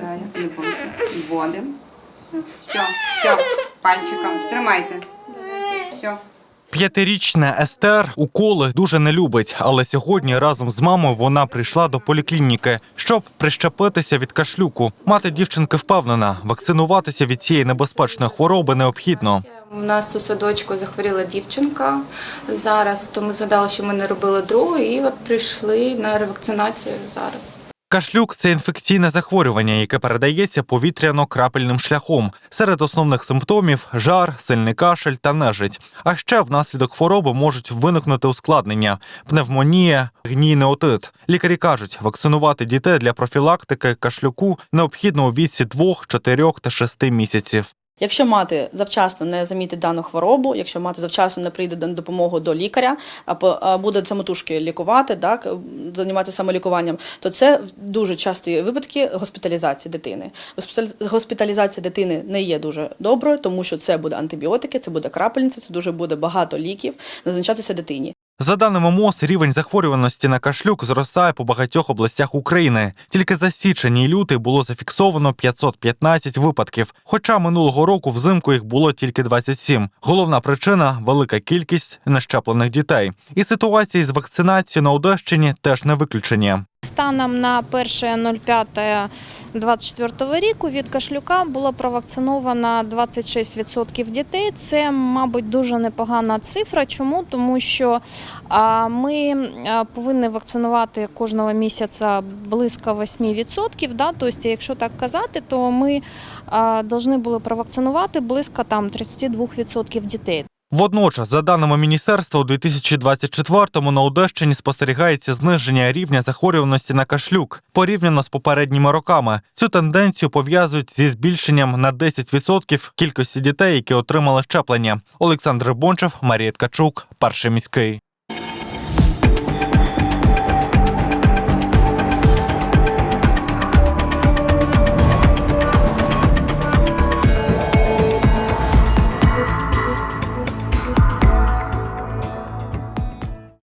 Правильно. І. Вводимо. Все, все. Пальчиком. Тримайте. Все. П'ятирічна Естер уколи дуже не любить, але сьогодні разом з мамою вона прийшла до поліклініки, щоб прищепитися від кашлюку. Мати дівчинки впевнена, вакцинуватися від цієї небезпечної хвороби необхідно. У нас у садочку захворіла дівчинка зараз, то ми згадали, що ми не робили другу, і от прийшли на ревакцинацію зараз. Кашлюк це інфекційне захворювання, яке передається повітряно-крапельним шляхом. Серед основних симптомів жар, сильний кашель та нежить. А ще внаслідок хвороби можуть виникнути ускладнення: пневмонія, гнійний отит. Лікарі кажуть, вакцинувати дітей для профілактики кашлюку необхідно у віці 2, 4 та 6 місяців. Якщо мати завчасно не замітить дану хворобу, якщо мати завчасно не прийде на допомогу до лікаря, а буде самотужки лікувати, так займатися самолікуванням, то це дуже часті випадки госпіталізації дитини. Госпіталізація дитини не є дуже доброю, тому що це буде антибіотики, це буде крапельниця, це дуже буде багато ліків назначатися дитині. За даними МОЗ, рівень захворюваності на кашлюк зростає по багатьох областях України. Тільки за січень і лютий було зафіксовано 515 випадків, хоча минулого року взимку їх було тільки 27. Головна причина велика кількість нещеплених дітей. І ситуації з вакцинацією на Одещині теж не виключення. Станом на 1.05.24 року від кашлюка було провакциновано 26% дітей. Це, мабуть, дуже непогана цифра. Чому? Тому що ми повинні вакцинувати кожного місяця близько 8%. Да? Тобто, якщо так казати, то ми повинні були провакцинувати близько там 32% дітей. Водночас, за даними міністерства, у 2024-му на Одещині спостерігається зниження рівня захворюваності на кашлюк порівняно з попередніми роками. Цю тенденцію пов'язують зі збільшенням на 10% кількості дітей, які отримали щеплення. Олександр Бончев, Марія Ткачук, перший міський.